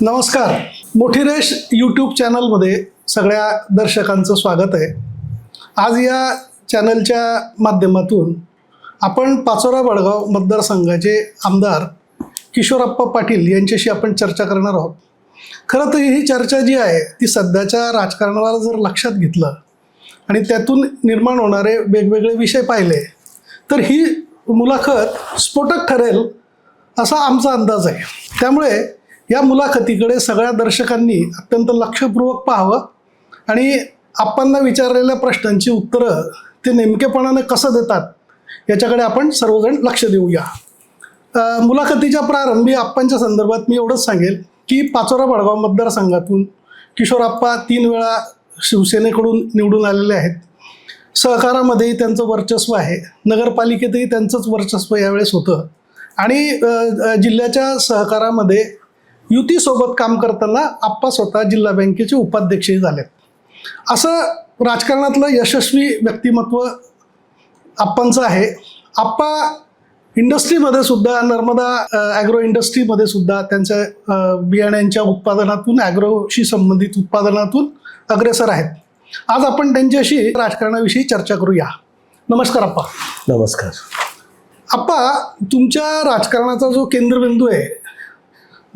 नमस्कार. मोठी रेश यूट्यूब चॅनलमध्ये सगळ्या दर्शकांचं स्वागत आहे. आज या चॅनलच्या माध्यमातून आपण पाचोरा बडगाव मतदारसंघाचे आमदार किशोरप्पा पाटील यांच्याशी आपण चर्चा करणार आहोत. खरं तर ही चर्चा जी आहे ती सध्याच्या राजकारणाला जर लक्षात घेतलं आणि त्यातून निर्माण होणारे वेगवेगळे विषय पाहिले तर ही मुलाखत स्फोटक ठरेल असा आमचा अंदाज आहे. त्यामुळे या मुलाखतीकडे सगळ्या दर्शकांनी अत्यंत लक्षपूर्वक पाहावं आणि आप्पांना विचारलेल्या प्रश्नांची उत्तरं ते नेमकेपणाने कसं देतात याच्याकडे आपण सर्वजण लक्ष देऊया. मुलाखतीच्या प्रारंभी आप्पांच्या संदर्भात मी एवढंच सांगेल की पाचोरा बडगाव मतदारसंघातून किशोरप्पा तीन वेळा शिवसेनेकडून निवडून आलेले आहेत. सहकारामध्येही त्यांचं वर्चस्व आहे. नगरपालिकेतही त्यांचंच वर्चस्व यावेळेस होतं. आणि जिल्ह्याच्या सहकारामध्ये युतीसोबत काम करताना आप्पा स्वतः जिल्हा बँकेचे उपाध्यक्षही झालेत. असं राजकारणातलं यशस्वी व्यक्तिमत्व आप्पांचं आहे. आप्पा इंडस्ट्रीमध्ये सुद्धा नर्मदा ॲग्रो इंडस्ट्रीमध्ये सुद्धा त्यांच्या बियाण्यांच्या उत्पादनातून ॲग्रोशी संबंधित उत्पादनातून अग्रेसर आहेत. आज आपण त्यांच्याशी राजकारणाविषयी चर्चा करूया. नमस्कार आप्पा. नमस्कार. आप्पा तुमच्या राजकारणाचा जो केंद्रबिंदू आहे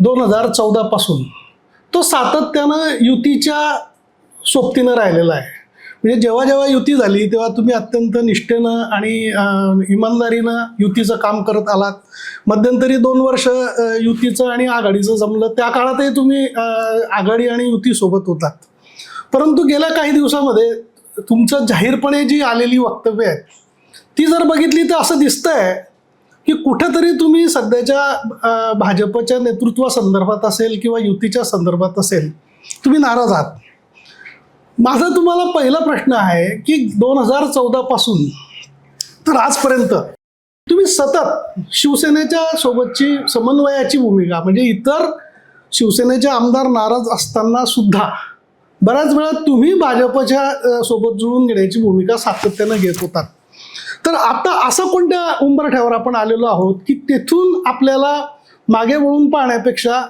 दोन हजार चौदापासून तो सातत्यानं युतीच्या सोबतीनं राहिलेला आहे. म्हणजे जेव्हा जेव्हा युती झाली तेव्हा तुम्ही अत्यंत निष्ठेनं आणि इमानदारीनं युतीचं काम करत आलात. मध्यंतरी दोन वर्ष युतीचं आणि आघाडीचं जमलं. त्या काळातही तुम्ही आघाडी आणि युतीसोबत होतात. परंतु गेल्या काही दिवसामध्ये तुमचं जाहीरपणे जी आलेली वक्तव्य आहेत ती जर बघितली तर असं दिसतंय की कुठेतरी तुम्ही सध्याच्या भाजपच्या नेतृत्वासंदर्भात असेल किंवा युतीच्या संदर्भात असेल तुम्ही नाराज आहात. माझा तुम्हाला पहिला प्रश्न आहे की दोन हजार चौदापासून तर आजपर्यंत तुम्ही सतत शिवसेनेच्या सोबतची समन्वयाची भूमिका म्हणजे इतर शिवसेनेचे आमदार नाराज असताना सुद्धा बऱ्याच वेळा तुम्ही भाजपच्या सोबत जुळून घेण्याची भूमिका सातत्यानं घेत होतात. तर आता असं कोणत्या उंबरठ्यावर आपण आलेलो आहोत की तेथून आपल्याला मागे वळून पाहण्यापेक्षा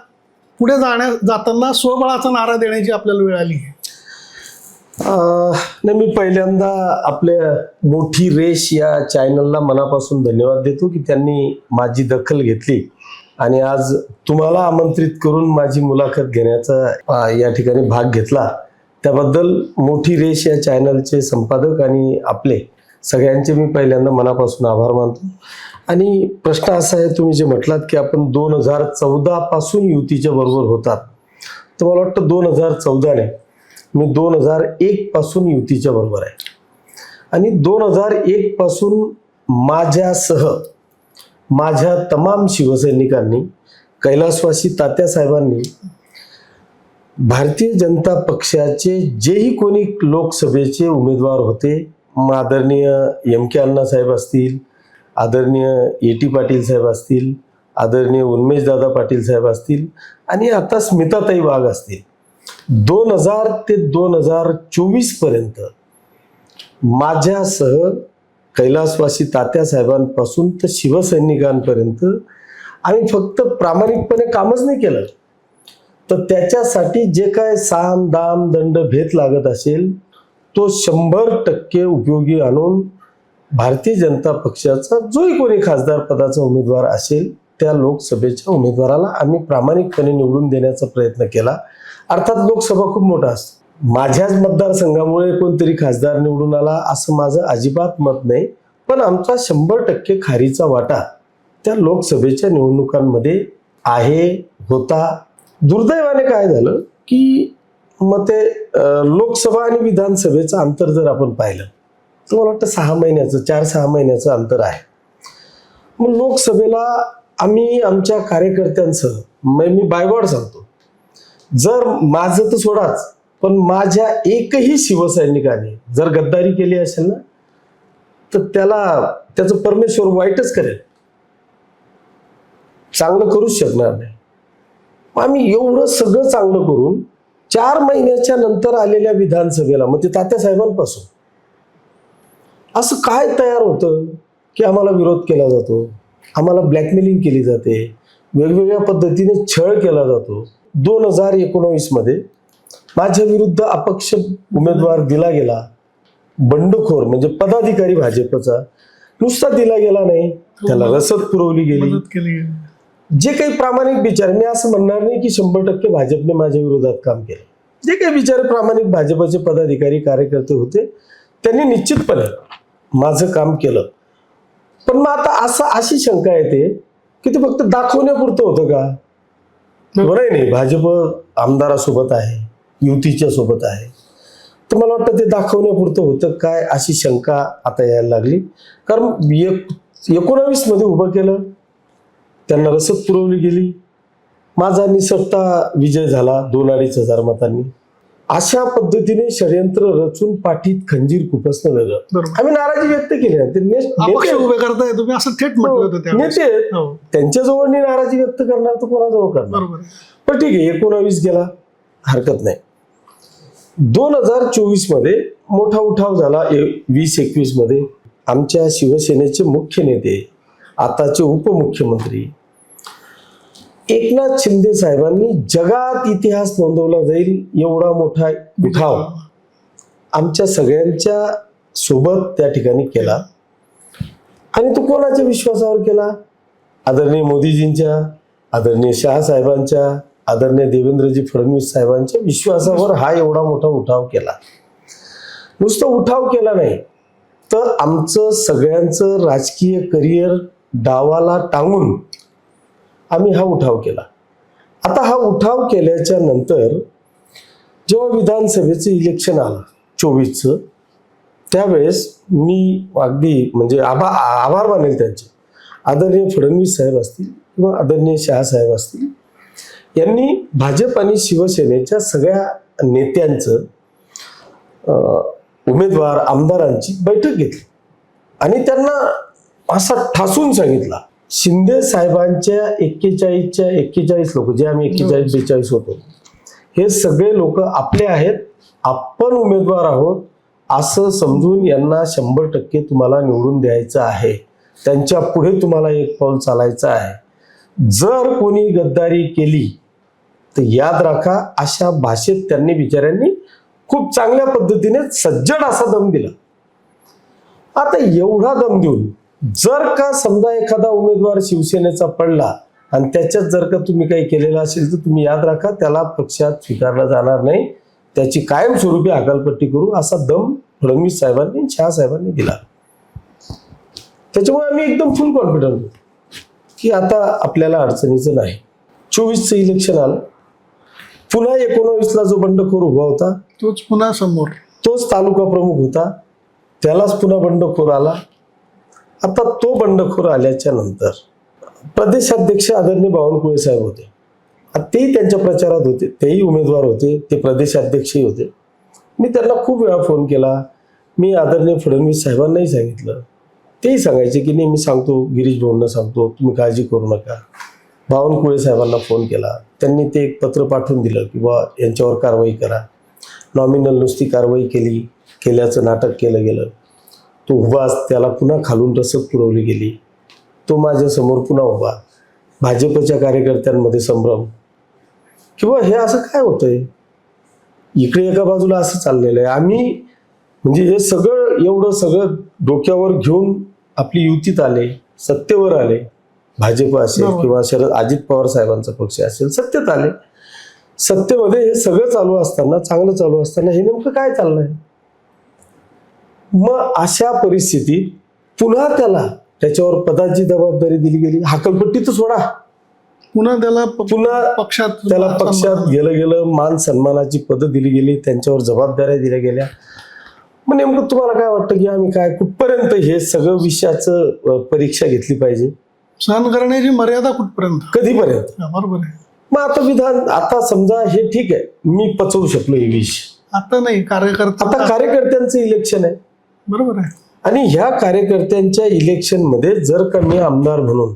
पुढे जाण्या जाताना स्वबळाचा नारा देण्याची आपल्याला वेळ आली आहे? नाही मी पहिल्यांदा आपल्या मोठी रेश या चॅनलला मनापासून धन्यवाद देतो की त्यांनी माझी दखल घेतली. आणि आज तुम्हाला आमंत्रित करून माझी मुलाखत घेण्याचा या ठिकाणी भाग घेतला. त्याबद्दल मोठी रेश या चॅनलचे संपादक आणि आपले सगळ्यांचे मी पहिल्यांदा मनापासून आभार मानतो. आणि प्रश्न असा आहे तुम्ही जे म्हटलात की आपण दोन हजार चौदापासून युतीच्या बरोबर होतात. तर मला वाटतं दोन हजार चौदाने मी दोन हजार एकपासून युतीच्या बरोबर आहे. आणि दोन हजार एकपासून माझ्यासह माझ्या तमाम शिवसैनिकांनी कैलासवासी तात्यासाहेबांनी भारतीय जनता पक्षाचे जेही कोणी लोकसभेचे उमेदवार होते आदरणीय एम के अण्णासाहेब असतील आदरणीय ए टी पाटील साहेब असतील आदरणीय उन्मेशदादा पाटील साहेब असतील आणि आता स्मिताताई वाघ असतील. दोन हजार ते दोन हजार चोवीसपर्यंत माझ्यासह कैलासवासी तात्यासाहेबांपासून तर शिवसैनिकांपर्यंत आम्ही फक्त प्रामाणिकपणे कामच नाही केलं. तर त्याच्यासाठी जे काय साम दाम दंड भेद लागत असेल तो शंभर टक्के उपयोगी आणून भारतीय जनता पक्षाचा जोही कोणी खासदार पदाचा उमेदवार असेल त्या लोकसभेच्या उमेदवाराला आम्ही प्रामाणिकपणे निवडून देण्याचा प्रयत्न केला. अर्थात लोकसभा खूप मोठा असतो. माझ्याच मतदारसंघामुळे कोणतरी खासदार निवडून आला असं माझं अजिबात मत नाही पण आमचा शंभर टक्के खारीचा वाटा त्या लोकसभेच्या निवडणुकांमध्ये आहे होता. दुर्दैवाने काय झालं की मग ते लोकसभा आणि विधानसभेचं अंतर जर आपण पाहिलं तर मला वाटतं सहा महिन्याचं चार सहा महिन्याचं अंतर आहे. मग लोकसभेला आम्ही आमच्या कार्यकर्त्यांसह मग मी बायवाड सांगतो. जर माझं तर सोडाच पण माझ्या एकही शिवसैनिकाने जर गद्दारी केली असेल ना तर त्याला त्याचं परमेश्वर वाईटच करेल. चांगलं करूच शकणार नाही. आम्ही एवढं सगळं चांगलं करून चार महिन्याच्या नंतर आलेल्या विधानसभेला मग ते तात्यासाहेबांपासून असं काय तयार होतं की आम्हाला विरोध केला जातो? आम्हाला ब्लॅकमेलिंग केली जाते. वेगवेगळ्या पद्धतीने छळ केला जातो. दोन हजार एकोणावीसमध्ये माझ्या विरुद्ध अपक्ष उमेदवार दिला गेला. बंडखोर म्हणजे पदाधिकारी भाजपचा. नुसता दिला गेला नाही. त्याला रसद पुरवली गेली. जे काही प्रामाणिक विचार मी असं म्हणणार नाही की शंभर टक्के भाजपने माझ्या विरोधात काम केलं. जे काही विचार प्रामाणिक भाजपचे पदाधिकारी कार्यकर्ते होते त्यांनी निश्चितपणे माझं काम केलं. पण मग आता असं अशी शंका येते की ते फक्त दाखवण्यापुरतं होतं का? बरं नाही भाजप आमदारासोबत आहे युतीच्या सोबत आहे. तर मला वाटतं ते दाखवण्यापुरतं होतं काय अशी शंका आता यायला लागली. कारण एक एकोणावीसमध्ये उभं केलं त्यांना रसद पुरवली गेली. माझा निसटता विजय झाला दोन अडीच हजार मतांनी. अशा पद्धतीने षडयंत्र रचून पाठीत खंजीर खुपसणं वेगळं आम्ही नाराजी व्यक्त केली उभे करताय तुम्ही असं थेट म्हटलं त्यावेळेस. नेते. हो. त्यांच्याजवळ नाही नाराजी व्यक्त करणार तर कोणाजवळ करणार. पण ठीक आहे एकोणावीस गेला हरकत नाही. दोन हजार चोवीसमध्ये मोठा उठाव झाला वीस एकवीसमध्ये. आमच्या शिवसेनेचे मुख्य नेते आताचे उपमुख्यमंत्री एकनाथ शिंदे साहेबांनी जगात इतिहास नोंदवला जाईल एवढा मोठा उठाव आमच्या सगळ्यांच्या सोबत त्या ठिकाणी केला. आणि तो कोणाच्या विश्वासावर केला? आदरणीय मोदीजींच्या आदरणीय शहासाहेबांच्या आदरणीय देवेंद्रजी फडणवीस साहेबांच्या विश्वासावर हा एवढा मोठा उठाव केला. नुसतं उठाव केला नाही तर आमचं सगळ्यांचं राजकीय करिअर डावाला टांगून आम्ही हा उठाव केला. आता हा उठाव केल्याच्यानंतर जेव्हा विधानसभेचं इलेक्शन आलं चोवीसचं त्यावेळेस मी अगदी म्हणजे आभा आभार मानेल त्यांचे. आदरणीय फडणवीस साहेब असतील किंवा आदरणीय शहासाहेब असतील यांनी भाजप आणि शिवसेनेच्या सगळ्या नेत्यांचं उमेदवार आमदारांची बैठक घेतली. आणि त्यांना असा ठासून सांगितला. शिंदे साहेबांच्या एक्केचाळीसच्या एक्केचाळीस लोक जे आम्ही एक्केचाळीस बेचाळीस होतो हे सगळे लोक आपले आहेत. आपण उमेदवार आहोत. असं समजून यांना शंभर टक्के तुम्हाला निवडून द्यायचं आहे. त्यांच्या पुढे तुम्हाला एक पाऊल चालायचं आहे. जर कोणी गद्दारी केली तर याद राखा अशा भाषेत त्यांनी बिचाऱ्यांनी खूप चांगल्या पद्धतीने सज्जड असा दम दिला. आता एवढा दम देऊन जर का समजा एखादा उमेदवार शिवसेनेचा पडला आणि त्याच्यात जर का तुम्ही काही केलेलं असेल तर तुम्ही याद राखा त्याला पक्षात स्वीकारला जाणार नाही. त्याची कायमस्वरूपी हकालपट्टी करू असा दम फडणवीस साहेबांनी शहा साहेबांनी दिला. त्याच्यामुळे आम्ही एकदम फुल कॉन्फिडंट की आता आपल्याला अडचणीचं नाही. चोवीसचं इलेक्शन आलं. पुन्हा एकोणावीसला जो बंडखोर उभा होता तोच पुन्हा समोर. तोच तालुका प्रमुख होता. त्यालाच पुन्हा बंडखोर आला. आता तो बंडखोर आल्याच्यानंतर प्रदेशाध्यक्ष आदरणीय बावनकुळे साहेब होते. तेही त्यांच्या प्रचारात होते. तेही उमेदवार होते. ते प्रदेशाध्यक्षही होते. मी त्यांना खूप वेळा फोन केला. मी आदरणीय फडणवीस साहेबांनाही सांगितलं. तेही सांगायचे की नाही मी सांगतो गिरीश भाऊंना सांगतो तुम्ही काळजी करू नका. बावनकुळे साहेबांना फोन केला. त्यांनी ते एक पत्र पाठवून दिलं की बा यांच्यावर कारवाई करा. नॉमिनल नुसती कारवाई केली केल्याचं नाटक केलं गेलं. तो उभा त्याला पुन्हा खालून रसद पुरवली गेली. तो माझ्यासमोर पुन्हा उभा. भाजपच्या कार्यकर्त्यांमध्ये संभ्रम. किंवा हे असं काय होतंय? इकडे एका बाजूला असं चाललेलं आहे. आम्ही म्हणजे हे सगळं एवढं सगळं डोक्यावर घेऊन आपली युतीत आले सत्तेवर आले. भाजप असेल. किंवा शरद अजित पवार साहेबांचा पक्ष असेल सत्तेत आले. सत्तेमध्ये हे सगळं चालू असताना चांगलं चालू असताना हे नेमकं काय चाललंय? मग अशा परिस्थितीत पुन्हा त्याला त्याच्यावर पदाची जबाबदारी दिली गेली. हाकलपट्टी तर सोडा. पुन्हा त्याला पुन्हा पक्षात त्याला पक्षात गेलं गेलं मान सन्मानाची पदं दिली गेली त्यांच्यावर जबाबदाऱ्या दिल्या गेल्या. मग नेमकं तुम्हाला काय वाटतं की आम्ही काय कुठपर्यंत हे सगळं विषयाचं परीक्षा घेतली पाहिजे? सहन करण्याची मर्यादा कुठपर्यंत? कधीपर्यंत? बरोबर आहे. मग आता विधान आता समजा हे ठीक आहे मी पचवू शकलो हे विष. आता नाही कार्यकर्ता आता कार्यकर्त्यांचं इलेक्शन आहे. बरोबर आहे. आणि ह्या कार्यकर्त्यांच्या इलेक्शनमध्ये जर का मी आमदार म्हणून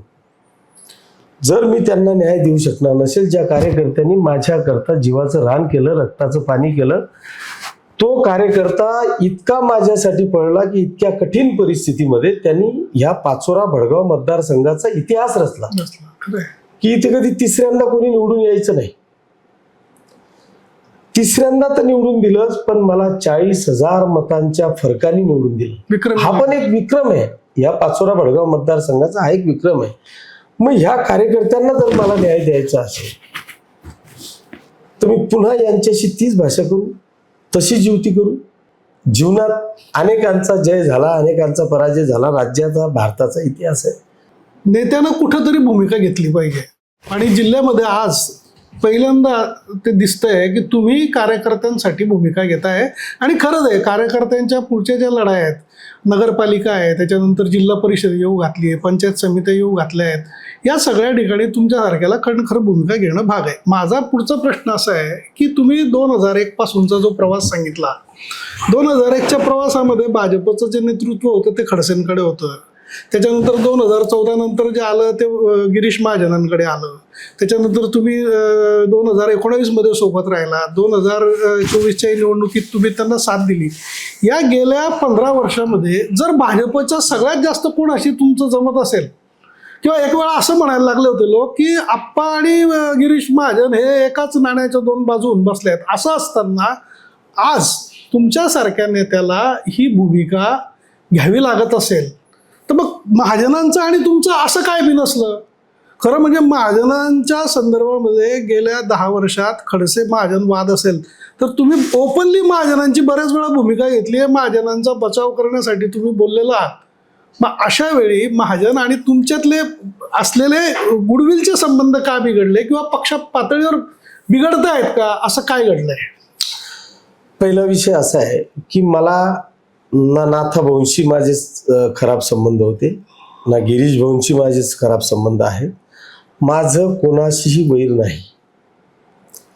जर मी त्यांना न्याय देऊ शकणार नसेल ज्या कार्यकर्त्यांनी माझ्याकरता जीवाचं रान केलं रक्ताचं पाणी केलं तो कार्यकर्ता इतका माझ्यासाठी पडला की इतक्या कठीण परिस्थितीमध्ये त्यांनी ह्या पाचोरा भडगाव मतदारसंघाचा इतिहास रचला. की इथे कधी तिसऱ्यांदा कोणी निवडून यायचं नाही. तिसऱ्यांदा तर निवडून दिलंच पण मला चाळीस हजार मतांच्या फरकाने निवडून दिलं. विक्रम हा पण एक विक्रम आहे. या पाचोरा भडगाव मतदारसंघाचा हा एक विक्रम आहे. मग ह्या कार्यकर्त्यांना जर मला न्याय द्यायचा असेल तर मी पुन्हा यांच्याशी तीच भाषा करू तशीच युती करू. जीवनात अनेकांचा जय झाला अनेकांचा पराजय झाला. राज्याचा भारताचा इतिहास आहे. नेत्यानं कुठंतरी भूमिका घेतली पाहिजे. आणि जिल्ह्यामध्ये आज पहिल्यांदा ते दिसतंय की तुम्ही कार्यकर्त्यांसाठी भूमिका घेताय. आणि खरंच आहे कार्यकर्त्यांच्या पुढच्या ज्या लढाई आहेत नगरपालिका आहे त्याच्यानंतर जिल्हा परिषद येऊ घातली आहे पंचायत समित्या येऊ घातल्या आहेत या सगळ्या ठिकाणी तुमच्यासारख्याला खणखर भूमिका घेणं भाग आहे. माझा पुढचा प्रश्न असा आहे की तुम्ही दोन हजार एक पासूनचा जो प्रवास सांगितला दोन हजार एकच्या प्रवासामध्ये भाजपचं जे नेतृत्व होतं ते खडसेंकडे होतं. त्याच्यानंतर दोन हजार चौदा नंतर जे आलं ते गिरीश महाजनांकडे आलं. त्याच्यानंतर तुम्ही दोन हजार एकोणावीसमध्ये सोबत राहिला. दोन हजार चोवीसच्या निवडणुकीत तुम्ही त्यांना साथ दिली. या गेल्या पंधरा वर्षामध्ये जर भाजपच्या सगळ्यात जास्त कोणाशी तुमचं जमत असेल किंवा एक वेळा असं म्हणायला लागले होते लोक की आप्पा आणि गिरीश महाजन हे एकाच नाण्याच्या दोन बाजू होऊन बसले आहेत असं असताना आज तुमच्यासारख्या नेत्याला ही भूमिका घ्यावी लागत असेल. तर मग महाजनांचं आणि तुमचं असं काय बी नसलं खरं म्हणजे महाजनांच्या संदर्भामध्ये गेल्या दहा वर्षात खडसे महाजन वाद असेल तर तुम्ही ओपनली महाजनांची बऱ्याच वेळा भूमिका घेतली आहे. महाजनांचा बचाव करण्यासाठी तुम्ही बोललेला आहात. मग अशा वेळी महाजन आणि तुमच्यातले असलेले गुडविलचे संबंध का बिघडले किंवा पक्ष पातळीवर बिघडत आहेत का? असं काय घडलंय? पहिला विषय असा आहे की मला ना नाथा भाऊंशी माझे अं, खराब संबंध होते. ना गिरीश भाऊंशी माझेच खराब संबंध आहेत. माझं कोणाशीही वैर नाही.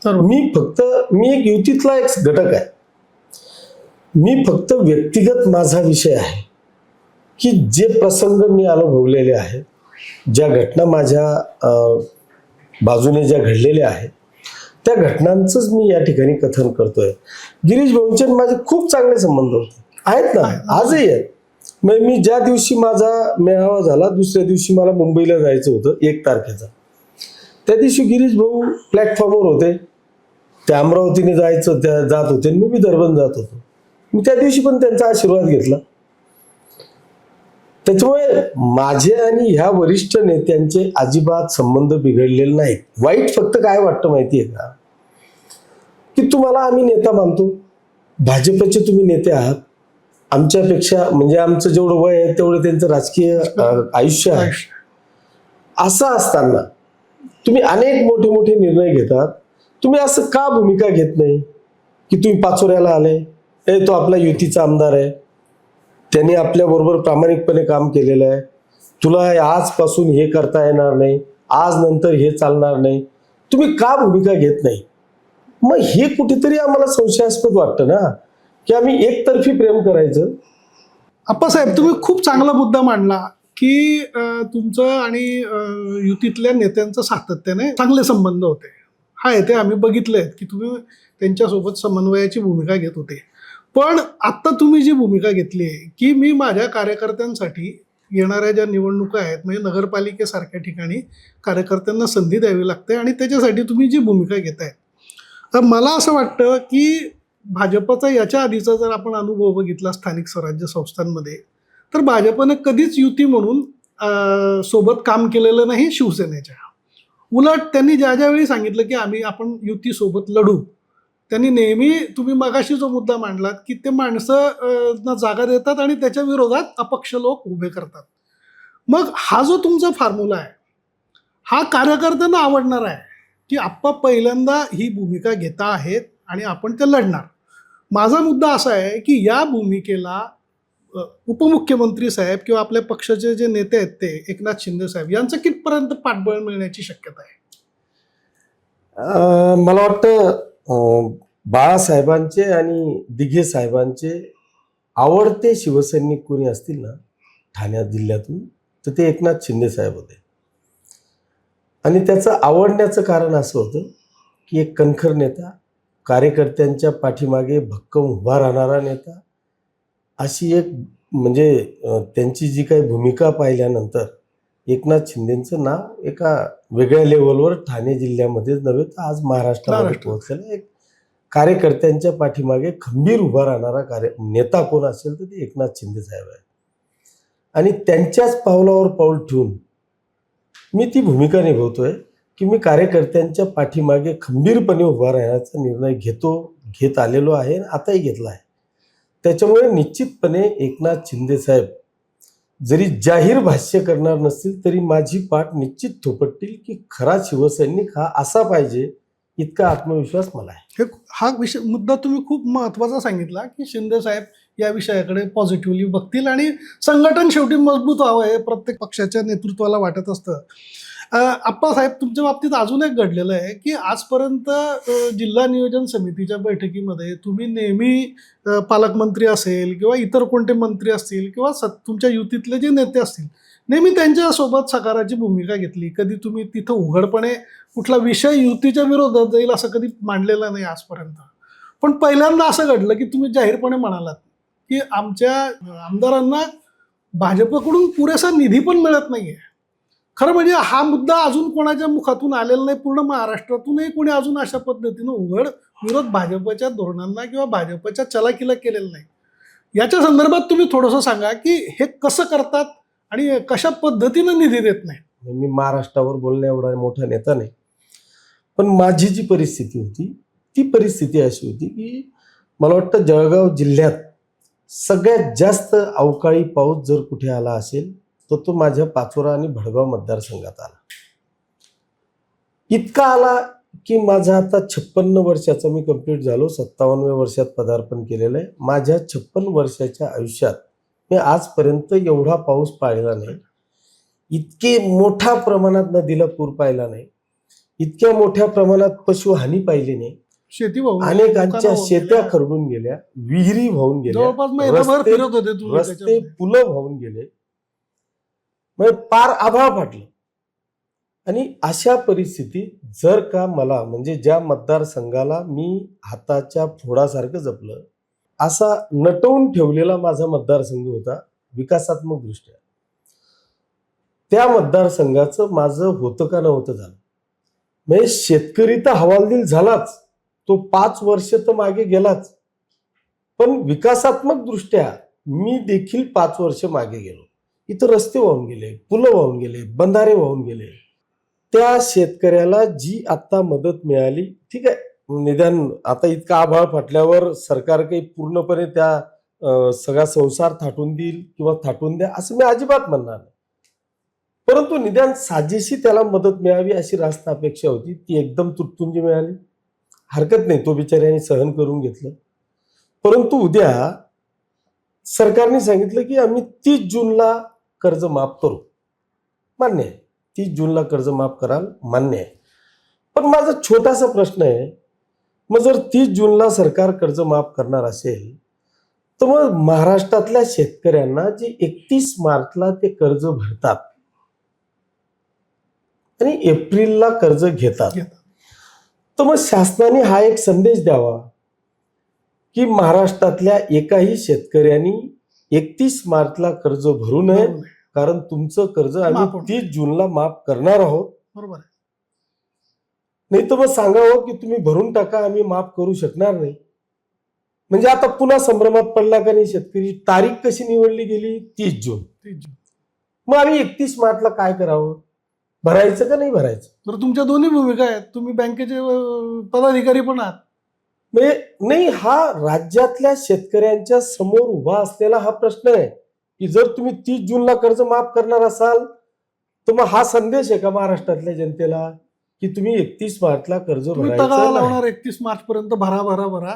तर मी फक्त मी एक युतीतला एक घटक आहे. मी फक्त व्यक्तिगत माझा विषय आहे. की जे प्रसंग मी अनुभवलेले आहेत ज्या घटना माझ्या बाजूने ज्या घडलेल्या आहेत त्या घटनांचंच मी या ठिकाणी कथन करतोय. गिरीश भाऊंचे माझे खूप चांगले संबंध होते. आहेत ना? आजही आहेत. मग मी ज्या दिवशी माझा मेळावा झाला दुसऱ्या दिवशी मला मुंबईला जायचं होतं एक तारखेचा. त्या दिवशी गिरीश भाऊ प्लॅटफॉर्मवर होते. ते अमरावतीने जायचं त्या जात होते. आणि मी विदर्भन जात होतो. मी त्या दिवशी पण त्यांचा आशीर्वाद घेतला. त्याच्यामुळे माझे आणि ह्या वरिष्ठ नेत्यांचे अजिबात संबंध बिघडलेले नाहीत. वाईट फक्त काय वाटतं माहितीये का? की तुम्हाला आम्ही नेता मानतो. भाजपचे तुम्ही नेते आहात. आमच्यापेक्षा म्हणजे आमचं जेवढं वय आहे तेवढं त्यांचं राजकीय आयुष्य आहे. असं असताना तुम्ही अनेक मोठे मोठे निर्णय घेतात. तुम्ही असं का भूमिका घेत नाही? की तुम्ही पाचोऱ्याला आले. ए तो आपला युतीचा आमदार आहे. त्यांनी आपल्याबरोबर प्रामाणिकपणे काम केलेलं आहे. तुला आजपासून हे करता येणार नाही. आज नंतर हे चालणार नाही. तुम्ही का भूमिका घेत नाही? मग हे कुठेतरी आम्हाला संशयास्पद वाटतं ना. की आम्ही एकतर्फी प्रेम करायचं. आप्पासाहेब तुम्ही खूप चांगला मुद्दा मांडला की तुमचं आणि युतीतल्या नेत्यांचं सातत्याने चांगले संबंध होते. आहे ते आम्ही बघितले आहेत की तुम्ही त्यांच्यासोबत समन्वयाची भूमिका घेत होते. पण आत्ता तुम्ही जी भूमिका घेतली आहे की मी माझ्या कार्यकर्त्यांसाठी येणाऱ्या ज्या निवडणुका आहेत म्हणजे नगरपालिकेसारख्या ठिकाणी कार्यकर्त्यांना संधी द्यावी लागते आणि त्याच्यासाठी तुम्ही जी भूमिका घेत आहे तर मला असं वाटतं की भाजपचा याच्या आधीचा जर आपण अनुभव बघितला स्थानिक स्वराज्य संस्थांमध्ये तर भाजपनं कधीच युती म्हणून सोबत काम केलेलं नाही शिवसेनेच्या. उलट त्यांनी ज्या ज्यावेळी सांगितलं की आम्ही आपण युतीसोबत लढू त्यांनी नेहमी तुम्ही मगाशी जो मुद्दा मांडलात की ते माणसं ना जागा देतात आणि त्याच्या विरोधात अपक्ष लोक उभे करतात. मग हा जो तुमचा फॉर्म्युला आहे हा कार्यकर्त्यांना आवडणार आहे की आप्पा पहिल्यांदा ही भूमिका घेता आहेत आणि आपण ते लढणार? माझा मुद्दा असा आहे की या भूमिकेला उपमुख्यमंत्री साहेब किंवा आपल्या पक्षाचे जे नेते आहेत ते एकनाथ शिंदे साहेब यांचं कितपर्यंत पाठबळ मिळण्याची शक्यता आहे? मला वाटतं बाळासाहेबांचे आणि दिघे साहेबांचे आवडते शिवसैनिक कोणी असतील ना ठाण्यात जिल्ह्यातून तर ते एकनाथ शिंदे साहेब होते. आणि त्याचं आवडण्याचं कारण असं होतं की एक कणखर नेता कार्यकर्त्यांच्या पाठीमागे भक्कम उभा राहणारा नेता अशी एक म्हणजे त्यांची जी काही भूमिका पाहिल्यानंतर एकनाथ शिंदेचं नाव एका वेगळ्या लेवलवर ठाणे जिल्ह्यामध्येच नव्हे तर आज महाराष्ट्रामध्ये. पोहोचलेलं एक कार्यकर्त्यांच्या पाठीमागे खंबीर उभा राहणारा कार्य नेता कोण असेल तर ते एकनाथ शिंदे साहेब आहे आणि त्यांच्याच पावलावर पाऊल ठेवून मी ती भूमिका निभवतोय. की मी कार्यकर्त्यांच्या पाठीमागे खंबीरपणे उभा राहण्याचा निर्णय घेतो घेत आलेलो आहे आणि आताही घेतला आहे. त्याच्यामुळे निश्चितपणे एकनाथ शिंदे साहेब जरी जाहीर भाष्य करणार नसतील तरी माझी पाठ निश्चित थोपटतील की खरा शिवसैनिक हा असा पाहिजे इतका आत्मविश्वास मला आहे. हे हा विषय मुद्दा तुम्ही खूप महत्त्वाचा सांगितला की शिंदे साहेब या विषयाकडे पॉझिटिव्हली बघतील आणि संघटन शेवटी मजबूत व्हावं हे प्रत्येक पक्षाच्या नेतृत्वाला वाटत असतं. आप्पासाहेब तुमच्या बाबतीत अजून एक घडलेलं आहे की आजपर्यंत जिल्हा नियोजन समितीच्या बैठकीमध्ये तुम्ही नेहमी पालकमंत्री असेल किंवा इतर कोणते मंत्री असतील किंवा स तुमच्या युतीतले जे नेते असतील नेहमी त्यांच्यासोबत सकाराची भूमिका घेतली. कधी तुम्ही तिथं उघडपणे कुठला विषय युतीच्या विरोधात जाईल असं कधी मांडलेलं नाही आजपर्यंत. पण पहिल्यांदा असं घडलं की तुम्ही जाहीरपणे म्हणालात की आमच्या आमदारांना भाजपकडून पुरेसा निधी पण मिळत नाही आहे खरं म्हणजे हा मुद्दा अजून कोणाच्या मुखातून आलेला नाही पूर्ण महाराष्ट्रातूनही कोणी अजून अशा पद्धतीनं उघड विरोध भाजपच्या धोरणांना किंवा भाजपच्या चलाकीला केलेला नाही. याच्या संदर्भात तुम्ही थोडंसं सांगा की हे कसं करतात आणि कशा पद्धतीनं निधी देत नाही मी महाराष्ट्रावर बोलण्या एवढा मोठा नेता नाही. पण माझी जी परिस्थिती होती ती परिस्थिती अशी होती की मला वाटतं जळगाव जिल्ह्यात सगळ्यात जास्त अवकाळी पाऊस जर कुठे आला असेल तर तो माझ्या पाचोरा आणि भडगाव मतदारसंघात आला. इतका आला की माझा आता छप्पन्न वर्षाचा मी कंप्लीट झालो सत्तावन्नव्या वर्षात पदार्पण केलेलं आहे. माझ्या छप्पन वर्षाच्या आयुष्यात मी आजपर्यंत एवढा पाऊस पाहिला नाही. इतके मोठ्या प्रमाणात नदीला पूर पाहिला नाही. इतक्या मोठ्या प्रमाणात पशुहानी पाहिली नाही. शेती अनेकांच्या शेत्या. खरडून गेल्या विहिरी वाहून गेल्या रस्ते-. पुलं वाहून गेले. म्हणजे पार आभाळ फाटलं आणि अशा परिस्थितीत जर का मला म्हणजे ज्या मतदारसंघाला मी हाताच्या फोडासारखं जपलं असा नटवून ठेवलेला माझा मतदारसंघ होता विकासात्मक दृष्ट्या. त्या मतदारसंघाचं माझं होतं का नव्हतं झालं. म्हणजे शेतकरी तर हवालदिल झालाच. तो पाच वर्ष तर मागे गेलाच. पण विकासात्मक दृष्ट्या मी देखील पाच वर्ष मागे गेलो. इथं रस्ते वाहून गेले पुलं वाहून गेले बंधारे वाहून गेले. त्या शेतकऱ्याला जी आता मदत मिळाली ठीक आहे निदान आता इतका आभाळ फाटल्यावर सरकार काही पूर्णपणे त्या सगळा संसार थाटून देईल किंवा थाटून द्या असं मी अजिबात म्हणणार नाही. परंतु निदान साजेशी त्याला मदत मिळावी अशी रास्त अपेक्षा होती ती एकदम तुटपुंजी मिळाली. हरकत नाही तो बिचाऱ्याने सहन करून घेतलं. परंतु उद्या सरकारने सांगितलं की आम्ही तीस जूनला कर्ज माफ करू. मान्य आहे. तीस जूनला कर्ज माफ कराल मान्य आहे. पण माझा छोटासा प्रश्न आहे मग जर तीस जूनला सरकार कर्ज माफ करणार असेल तर मग महाराष्ट्रातल्या शेतकऱ्यांना जे एकतीस मार्चला ते कर्ज भरतात आणि एप्रिलला कर्ज घेतात. तर मग शासनाने हा एक संदेश द्यावा की महाराष्ट्रातल्या एकाही शेतकऱ्यांनी एकतीस मार्चला कर्ज भरू नये. कारण तुमचं कर्ज आम्ही. तीस जूनला माफ करणार आहोत. बरोबर. नाही तर मग सांगावं की तुम्ही भरून टाका आम्ही माफ करू शकणार नाही. म्हणजे आता पुन्हा संभ्रमात पडला का नाही शेतकरी? तारीख कशी निवडली गेली? तीस जून. तीस जून. मग आम्ही एकतीस मार्चला काय करावं? भरायचं का नाही भरायचं? तर तुमच्या दोन्ही भूमिका आहेत. तुम्ही बँकेचे पदाधिकारी पण आहात. म्हणजे नाही हा राज्यातल्या शेतकऱ्यांच्या समोर उभा असलेला हा प्रश्न आहे की जर तुम्ही तीस जूनला कर्ज माफ करणार असाल तर मग हा संदेश आहे का महाराष्ट्रातल्या जनतेला की तुम्ही एकतीस मार्चला कर्ज. लावणार एकतीस मार्च पर्यंत भरा भरा भरा.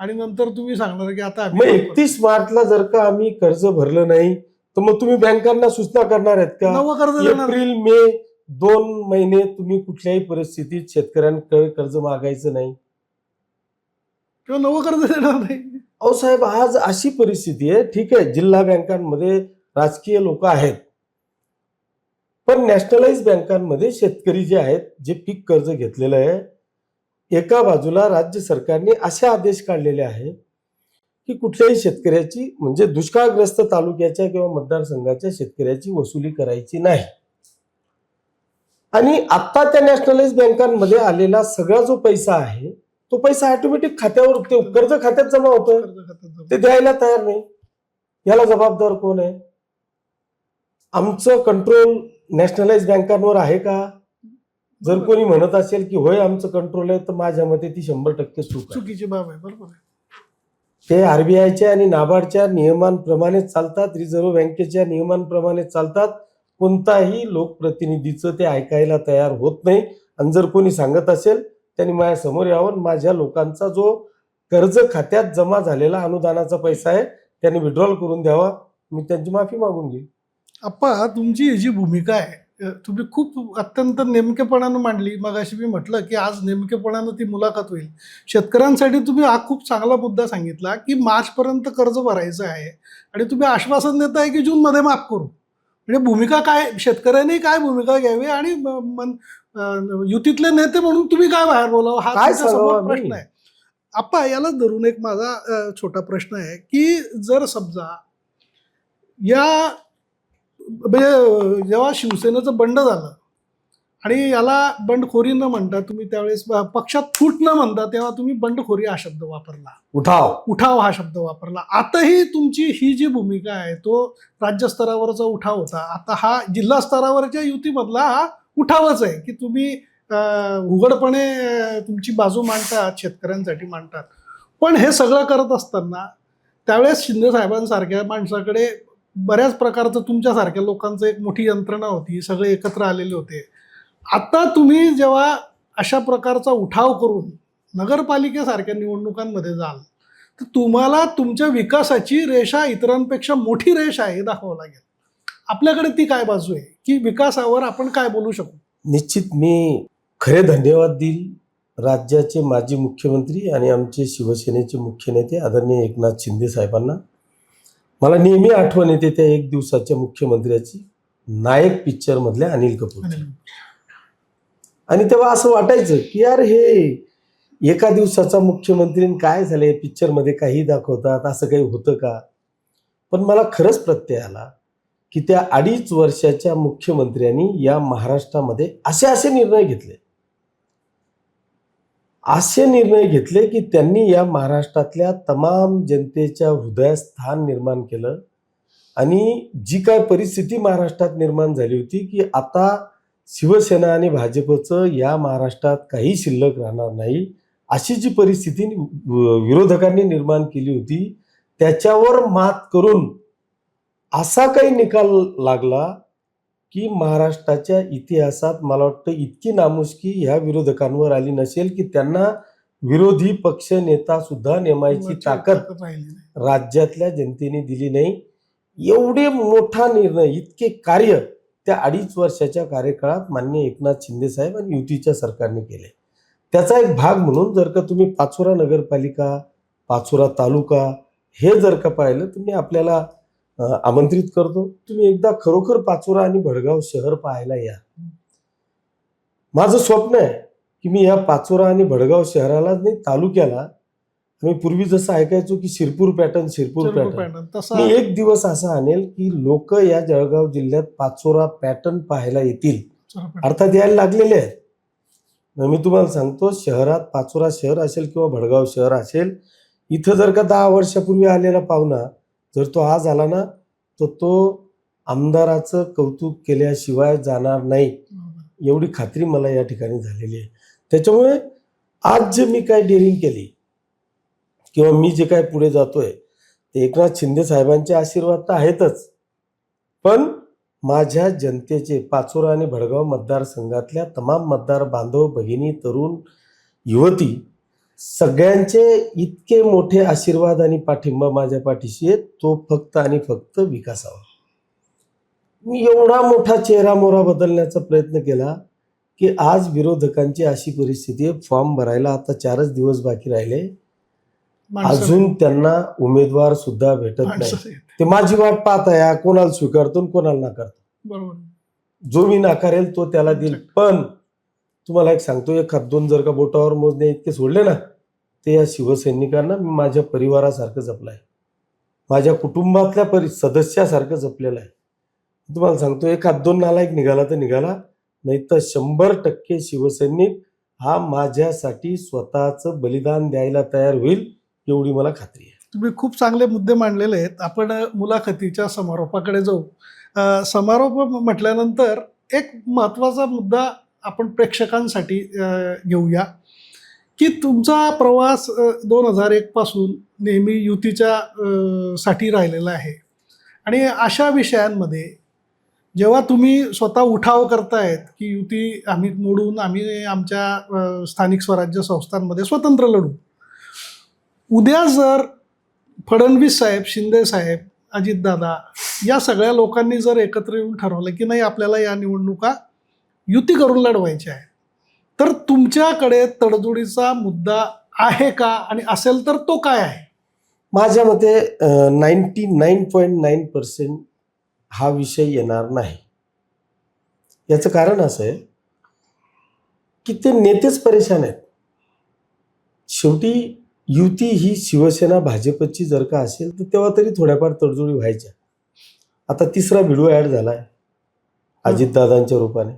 आणि नंतर तुम्ही सांगणार की आता मग एकतीस मार्चला जर का आम्ही कर्ज भरलं नाही तर मग तुम्ही बँकांना सूचना करणार आहेत का? कर्ज एप्रिल मे दोन महिने तुम्ही कुठल्याही परिस्थितीत शेतकऱ्यांकडे कर्ज मागायचं नाही. किंवा नवं कर्ज देणार नाही. अहो साहेब आज अशी परिस्थिती आहे ठीक आहे जिल्हा बँकांमध्ये राजकीय लोक आहेत. पण नॅशनलाइज बँकांमध्ये शेतकरी जे आहेत जे पीक कर्ज घेतलेलं आहे एका बाजूला राज्य सरकारने असे आदेश काढलेले आहेत की कुठल्याही शेतकऱ्याची म्हणजे दुष्काळग्रस्त तालुक्याच्या किंवा मतदारसंघाच्या शेतकऱ्याची वसुली करायची नाही. आणि आता त्या नॅशनलाइज बँकांमध्ये आलेला सगळा जो पैसा आहे तो पैसा ऑटोमॅटिक खात्यावर ते कर्ज खात्यात जमा होतं कर्ज खात्यात जमा. ते द्यायला तयार नाही. याला जबाबदार कोण आहे? आमचं कंट्रोल नॅशनलाइज बँकांवर आहे का? जर कोणी म्हणत असेल की होय आमचं कंट्रोल आहे तर माझ्या मते ती शंभर टक्के चूक चुकीची बाब आहे बरोबर आहे. ते आरबीआयच्या आणि नाबार्डच्या नियमांप्रमाणेच चालतात रिझर्व्ह बँकेच्या नियमांप्रमाणे चालतात. कोणताही लोकप्रतिनिधीचं ते ऐकायला तयार होत नाही. आणि जर कोणी सांगत असेल त्यांनी माझ्यासमोर यावं. माझ्या लोकांचा जो कर्ज खात्यात जमा झालेला अनुदानाचा पैसा आहे त्यांनी विड्रॉल करून द्यावा. मी त्यांची माफी मागून घेईन. आप्पा तुमची ही जी भूमिका आहे तुम्ही खूप अत्यंत नेमकेपणानं मांडली. मग अशी मी म्हटलं की आज नेमकेपणानं ती मुलाखत होईल. शेतकऱ्यांसाठी तुम्ही हा खूप चांगला मुद्दा सांगितला की मार्चपर्यंत कर्ज भरायचं आहे आणि तुम्ही आश्वासन देताय की जूनमध्ये माफ करू. म्हणजे भूमिका काय शेतकऱ्यांनी काय भूमिका घ्यावी आणि मन- युतीतले नेते म्हणून तुम्ही काय बाहेर बोलावं? हा काय प्रश्न? आहे. आप्पा याला धरून एक माझा छोटा प्रश्न आहे की जर समजा या म्हणजे जेव्हा शिवसेनेचं बंड झालं आणि याला बंडखोरी न म्हणता तुम्ही त्यावेळेस पक्षात फूट न म्हणता तेव्हा तुम्ही बंडखोरी हा शब्द वापरला. उठाव. उठाव हा शब्द वापरला. आताही तुमची ही जी भूमिका आहे तो राज्यस्तरावरचा उठाव होता. आता हा जिल्हा स्तरावरच्या युतीमधला हा उठावच आहे की तुम्ही उघडपणे तुमची बाजू मांडतात शेतकऱ्यांसाठी मांडतात. पण हे सगळं करत असताना त्यावेळेस शिंदे साहेबांसारख्या माणसाकडे बऱ्याच प्रकारचं तुमच्यासारख्या लोकांचं एक मोठी यंत्रणा होती सगळे एकत्र आलेले होते. आता तुम्ही जेव्हा अशा प्रकारचा उठाव करून नगरपालिकेसारख्या निवडणुकांमध्ये जाल तर तुम्हाला तुमच्या विकासाची रेषा इतरांपेक्षा मोठी रेषा आहे हे दाखवावं लागेल. आपल्याकडे ती काय बाजू आहे? की विकासावर आपण काय बोलू शकू? निश्चित मी खरे धन्यवाद देईल राज्याचे माजी मुख्यमंत्री आणि आमचे शिवसेनेचे मुख्य नेते आदरणीय एकनाथ शिंदे साहेबांना. मला नेहमी आठवण येते त्या एक दिवसाच्या मुख्यमंत्र्याची नायक पिक्चर मधल्या अनिल कपूर आणि तेव्हा असं वाटायचं की यार हे एका दिवसाचा मुख्यमंत्री काय झाले? पिक्चरमध्ये काही दाखवतात? असं काही होतं का? पण मला खरंच प्रत्यय आला. की त्या अडीच वर्षाच्या मुख्यमंत्र्यांनी या महाराष्ट्रामध्ये असे असे निर्णय घेतले. असे निर्णय घेतले की त्यांनी या महाराष्ट्रातल्या तमाम जनतेच्या हृदयात स्थान निर्माण केलं आणि जी काय परिस्थिती महाराष्ट्रात निर्माण झाली होती की आता शिवसेना आणि भाजपचं या महाराष्ट्रात काही शिल्लक राहणार नाही अशी जी परिस्थिती विरोधकांनी निर्माण केली होती त्याच्यावर मात करून असा काही निकाल लागला की महाराष्ट्राच्या इतिहासात मला वाटतं इतकी नामुष्की ह्या विरोधकांवर आली नसेल की त्यांना विरोधी पक्ष नेता सुद्धा नेमायची ताकद राज्यातल्या जनतेने दिली नाही. एवढे मोठा निर्णय इतके कार्य त्या अडीच वर्षाच्या कार्यकाळात मान्य एकनाथ शिंदे साहेब आणि युतीच्या सरकारने केले. त्याचा एक भाग म्हणून जर का तुम्ही पाचोरा नगरपालिका पाचोरा तालुका हे जर का पाहिलं मी आपल्याला आमंत्रित करतो. तुम्ही एकदा खरोखर पाचोरा आणि भडगाव शहर पाहायला या. माझं स्वप्न आहे की मी या पाचोरा आणि भडगाव शहराला नाही तालुक्याला आम्ही पूर्वी जसं ऐकायचो की शिरपूर पॅटर्न शिरपूर पॅटर्न. मी एक दिवस असा आणेल की लोक या जळगाव जिल्ह्यात पाचोरा पॅटर्न पाहायला येतील. अर्थात यायला लागलेले आहेत. मग मी तुम्हाला सांगतो शहरात पाचोरा शहर असेल किंवा भडगाव शहर असेल इथं जर का दहा वर्षापूर्वी आलेला पाहुणा जर तो आज आला ना तर तो आमदाराचं कौतुक केल्याशिवाय जाणार नाही. एवढी खात्री मला या ठिकाणी झालेली आहे. त्याच्यामुळे आज जे मी काय डेअरिंग केली किंवा मी जे काय पुढे जातोय ते एकनाथ शिंदे साहेबांचे आशीर्वाद तर आहेतच. पण माझ्या जनतेचे पाचोरा आणि भडगाव मतदारसंघातल्या तमाम मतदार बांधव भगिनी तरुण युवती सगळ्यांचे इतके मोठे आशीर्वाद आणि पाठिंबा माझ्या पाठीशी आहे तो फक्त आणि फक्त विकासावा मी एवढा मोठा चेहरा मोहरा बदलण्याचा प्रयत्न केला की आज विरोधकांची अशी परिस्थिती आहे फॉर्म भरायला आता चारच दिवस बाकी राहिले. अजून त्यांना उमेदवार सुद्धा भेटत नाही. ते माझी वाट पाहत आहे कोणाला स्वीकारतो कोणाला नाकारतो. बरोबर. जो मी नाकारेल तो त्याला देईल. पण तुम्हाला एक सांगतो एक हात दोन जर का बोटावर मोजणे इतके सोडले ना ते या शिवसैनिकांना मी माझ्या परिवारासारखं जपलं आहे माझ्या कुटुंबातल्या परि सदस्यासारखं जपलेलं आहे. तुम्हाला सांगतो एक हात दोन नालायक निघाला तर निघाला नाही तर शंभर टक्के शिवसैनिक हा माझ्यासाठी स्वतःचं बलिदान द्यायला तयार होईल एवढी मला खात्री आहे. तुम्ही खूप चांगले मुद्दे मांडलेले आहेत. आपण मुलाखतीच्या समारोपाकडे जाऊ. समारोप म्हटल्यानंतर एक महत्त्वाचा मुद्दा आपण प्रेक्षकांसाठी घेऊया. की तुमचा प्रवास दोन हजार एकपासून नेहमी युतीच्या साठी राहिलेला आहे. आणि अशा विषयांमध्ये जेव्हा तुम्ही स्वतः उठाव करतायत की युती आम्ही मोडून आम्ही आमच्या स्थानिक स्वराज्य संस्थांमध्ये स्वतंत्र लढू. उद्या जर फडणवीस साहेब शिंदे साहेब अजितदादा या सगळ्या लोकांनी जर एकत्र येऊन ठरवलं की नाही आपल्याला या निवडणुका युती करून लढवायची आहे. तर तुमच्याकडे तडजोडीचा मुद्दा आहे का? आणि असेल तर तो काय आहे? माझ्या मते ninety nine point nine percent हा विषय येणार नाही. याचं कारण असं आहे की ते नेतेच परेशान आहेत. शेवटी युती ही शिवसेना भाजपची जर का असेल तर तेव्हा तरी थोड्याफार तडजोडी व्हायच्या. आता तिसरा व्हिडिओ ॲड झाला आहे अजितदादांच्या रूपाने.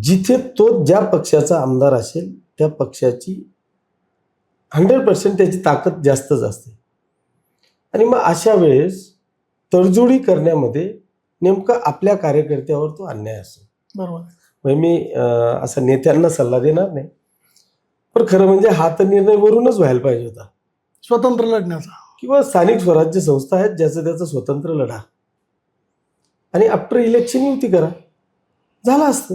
जिथे तो ज्या पक्षाचा आमदार असेल त्या पक्षाची हंड्रेड पर्सेंट त्याची ताकद जास्तच असते. आणि मग अशा वेळेस तडजोडी करण्यामध्ये नेमका आपल्या कार्यकर्त्यावर तो अन्याय असतो. बरोबर. म्हणजे मी असा नेत्यांना सल्ला देणार नाही. पण खरं म्हणजे हा तर निर्णय वरूनच व्हायला पाहिजे होता. स्वतंत्र लढण्याचा. किंवा स्थानिक स्वराज्य संस्था आहेत ज्याचं त्याचं स्वतंत्र लढा. आणि आफ्टर इलेक्शन युती करा. झालं असतं.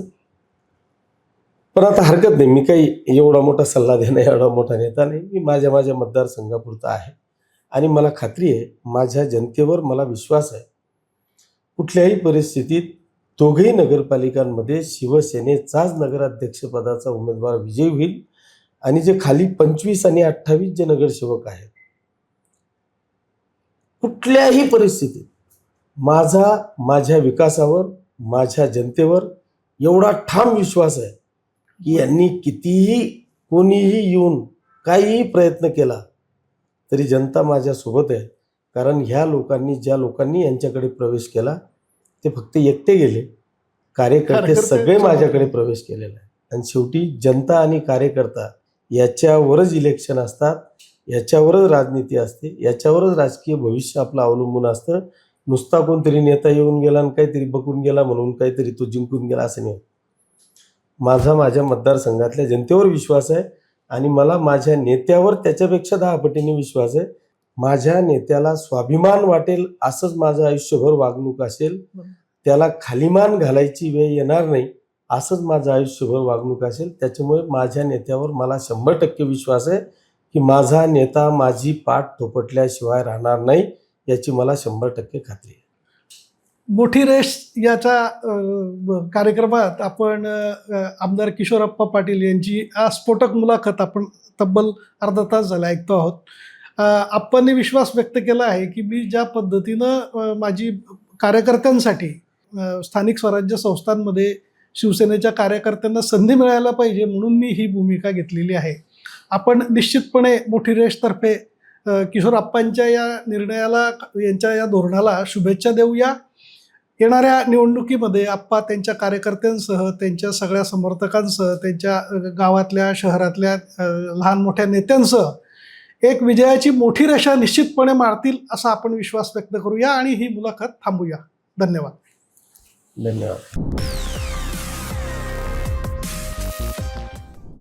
पण आता हरकत नाही. मी काही एवढा मोठा सल्ला देणं एवढा मोठा नेता नाही. मी माझ्या माझ्या मतदारसंघापुरता आहे. आणि मला खात्री आहे माझ्या जनतेवर मला विश्वास आहे. कुठल्याही परिस्थितीत दोघेही नगरपालिकांमध्ये शिवसेनेचाच नगराध्यक्षपदाचा उमेदवार विजयी होईल आणि जे खाली पंचवीस आणि अठ्ठावीस जे नगरसेवक आहेत. कुठल्याही परिस्थितीत माझा माझ्या विकासावर माझ्या जनतेवर एवढा ठाम विश्वास आहे की यांनी कितीही कोणीही येऊन काहीही प्रयत्न केला तरी जनता माझ्यासोबत आहे कारण ह्या लोकांनी ज्या लोकांनी यांच्याकडे प्रवेश केला ते फक्त एकटे गेले कार्यकर्ते सगळे. माझ्याकडे प्रवेश केलेला आहे आणि शेवटी जनता आणि कार्यकर्ता याच्यावरच इलेक्शन असतात याच्यावरच राजनीती असते याच्यावरच राजकीय भविष्य आपलं अवलंबून असतं नुसता कोणतरी नेता येऊन गेला आणि काहीतरी बघून गेला म्हणून काहीतरी तो जिंकून गेला असं नाही. माझा माझ्या मतदारसंघातल्या जनतेवर विश्वास आहे आणि मला माझ्या नेत्यावर त्याच्यापेक्षा दहा पटीने विश्वास आहे. माझ्या नेत्याला स्वाभिमान वाटेल असंच माझं आयुष्यभर वागणूक असेल. त्याला खालीमान घालायची वेळ येणार नाही असंच माझं आयुष्यभर वागणूक असेल. त्याच्यामुळे माझ्या नेत्यावर मला शंभर टक्के विश्वास आहे की माझा नेता माझी पाठ थोपटल्याशिवाय राहणार नाही याची मला शंभर टक्के खात्री आहे. मोठी रेस याच्या कार्यक्रमात आपण आमदार किशोरप्पा पाटील यांची स्फोटक मुलाखत आपण तब्बल अर्धा तास झाला ऐकतो आहोत. अ, आप्पांनी विश्वास व्यक्त केला आहे की मी ज्या पद्धतीनं माझी कार्यकर्त्यांसाठी स्थानिक स्वराज्य संस्थांमध्ये शिवसेनेच्या कार्यकर्त्यांना संधी मिळायला पाहिजे म्हणून मी ही भूमिका घेतलेली आहे. आपण निश्चितपणे मोठी रेसतर्फे किशोर आप्पांच्या या निर्णयाला यांच्या या धोरणाला शुभेच्छा देऊया. येणाऱ्या निवडणुकीमध्ये आप्पा त्यांच्या कार्यकर्त्यांसह त्यांच्या सगळ्या समर्थकांसह त्यांच्या गावातल्या शहरातल्या लहान मोठ्या नेत्यांसह एक विजयाची मोठी रेषा निश्चितपणे मारतील असा आपण विश्वास व्यक्त करूया आणि ही मुलाखत थांबूया. धन्यवाद. धन्यवाद.